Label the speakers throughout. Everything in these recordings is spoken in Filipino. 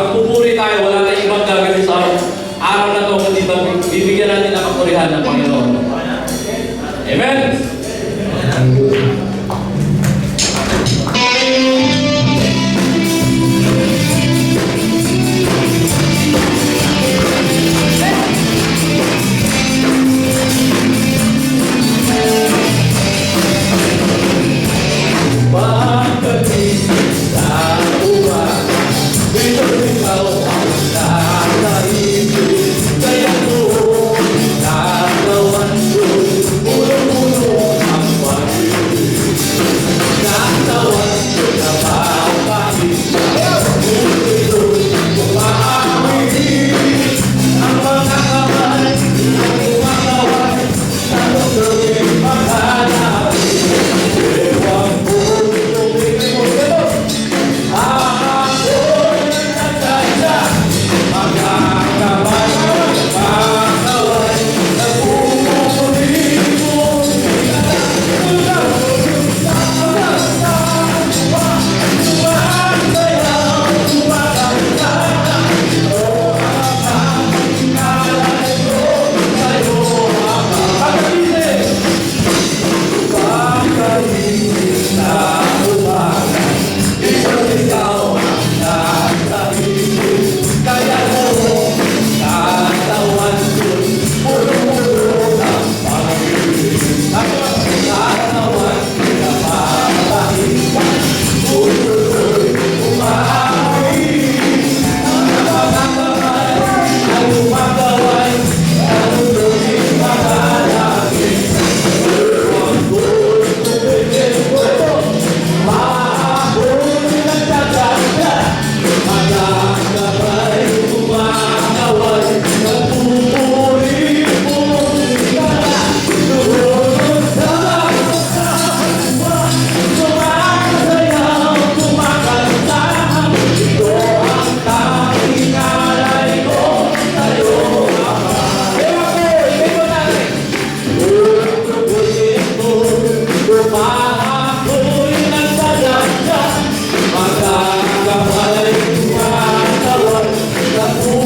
Speaker 1: Magpupuri tayo, wala tayong ibang gagawin sa araw na to, kundi bibigyan natin ang kapurihan ng Panginoon. Amen? Amen.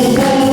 Speaker 1: Thank you.